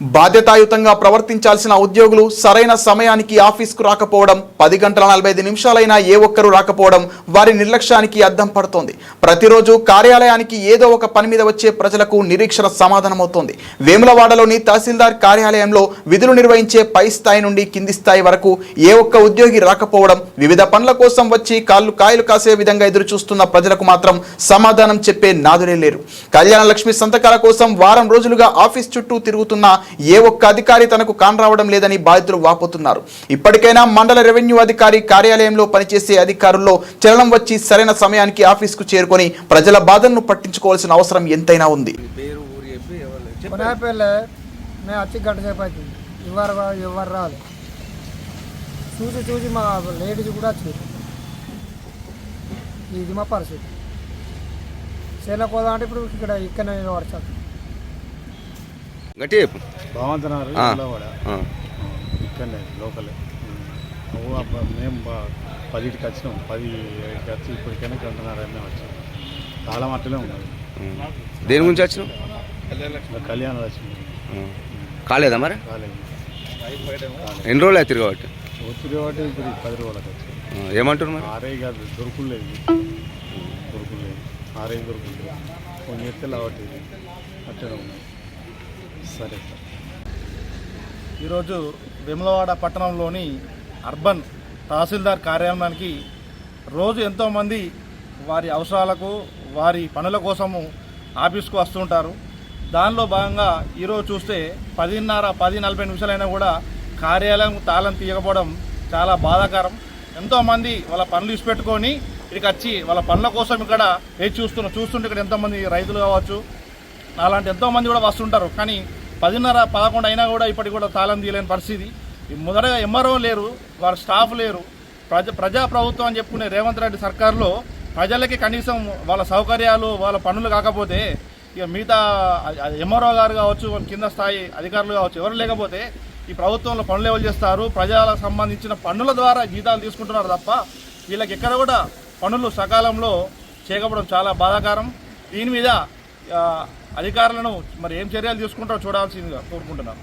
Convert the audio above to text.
బాధ్యతాయుతంగా ప్రవర్తించాల్సిన ఉద్యోగులు సరైన సమయానికి ఆఫీస్కు రాకపోవడం పది గంటల నలభై ఐదు నిమిషాలైనా ఏ ఒక్కరూ రాకపోవడం వారి నిర్లక్ష్యానికి అద్దం పడుతోంది. ప్రతిరోజు కార్యాలయానికి ఏదో ఒక పని మీద వచ్చే ప్రజలకు నిరీక్షణ సమాధానమవుతోంది. వేములవాడలోని తహసీల్దార్ కార్యాలయంలో విధులు నిర్వహించే పై స్థాయి నుండి కింది స్థాయి వరకు ఏ ఒక్క ఉద్యోగి రాకపోవడం వివిధ పనుల కోసం వచ్చి కాళ్ళు కాయలు కాసే విధంగా ఎదురు చూస్తున్న ప్రజలకు మాత్రం సమాధానం చెప్పే నాదులే లేరు. కళ్యాణ లక్ష్మి సంతకాల కోసం వారం రోజులుగా ఆఫీస్ చుట్టూ తిరుగుతున్న ఏ ఒక్క అధికారి తనకు కానరావడం లేదని బాధితులు వాపోతున్నారు. ఇప్పటికైనా మండల రెవెన్యూ అధికారి కార్యాలయంలో పనిచేసే అధికారుల్లో చలనం వచ్చి సరైన సమయానికి ఆఫీస్కు చేరుకొని ప్రజల బాధలను పట్టించుకోవాల్సిన అవసరం ఎంతైనా ఉంది. చూసి చూసి మా లేడీస్ కూడా చూసి ఇది మా పరిస్థితి. చేనుకు అంటే ఇప్పుడు ఇక్కడ ఇక్కడ వర్షాలు గట్టి చెప్పు. ఆ, ఇక్కడనే లోకలే. మేము పదిటికి వచ్చినాం. పది వచ్చి ఇప్పటికైనా గంటన్నర మేము వచ్చాం. తాళం అట్టలే ఉన్నది. దేని గురించి వచ్చినావు? ఇంకా కళ్యాణ లక్ష్మి. కాలేదా మరి? కాలేదు. ఎన్ని రోజులు అవుతుంది కాబట్టి? ఒత్తిడి కాబట్టి ఇప్పుడు పది రోజులకు వచ్చాం. ఉమ్. ఏమంటారు మరి? ఆర్ఐ కాదు దొరుకులేదు. దొరుకులేదు. ఆర్ఐ దొరుకులేదు. కొన్ని ఎత్తే లావట్టి అట్టనే ఉన్నాయి సరే సార్. ఈరోజు వేములవాడ పట్టణంలోని అర్బన్ తహసీల్దార్ కార్యాలయానికి రోజు ఎంతోమంది వారి అవసరాలకు వారి పనుల కోసము ఆఫీస్కు వస్తుంటారు దానిలో భాగంగా ఈరోజు చూస్తే పదిన్నర పది నలభై నిమిషాలైనా కూడా కార్యాలయం తాళం తీయకపోవడం చాలా బాధాకరం. ఎంతోమంది వాళ్ళ పనులు ఇసిపెట్టుకొని ఇక్కడికి వచ్చి వాళ్ళ పనుల కోసం ఇక్కడ వేచి చూస్తున్నారు చూస్తుంటే ఇక్కడ ఎంతోమంది రైతులు కావచ్చు అలాంటి ఎంతోమంది కూడా వస్తుంటారు. కానీ పదిన్నర పదకొండు అయినా కూడా ఇప్పటికి కూడా తాళం తీయలేని పరిస్థితి. ఈ మొదటగా ఎంఆర్ఓ లేరు వారు స్టాఫ్ లేరు. ప్రజ ప్రజా ప్రభుత్వం అని చెప్పుకునే రేవంత్ రెడ్డి సర్కారులో ప్రజలకి కనీసం వాళ్ళ సౌకర్యాలు వాళ్ళ పనులు కాకపోతే ఇక మిగతా ఎంఆర్ఓ గారు కావచ్చు కింద స్థాయి అధికారులు కావచ్చు ఎవరు లేకపోతే ఈ ప్రభుత్వంలో పనులు ఎవరు చేస్తారు? ప్రజలకు సంబంధించిన పనుల ద్వారా జీతాలు తీసుకుంటున్నారు తప్ప వీళ్ళకి ఎక్కడ కూడా పనులు సకాలంలో చేయకపోవడం చాలా బాధాకరం. దీని మీద అధికారులను మరి ఏం చర్యలు తీసుకుంటారో చూడాల్సిందిగా కోరుకుంటున్నాను.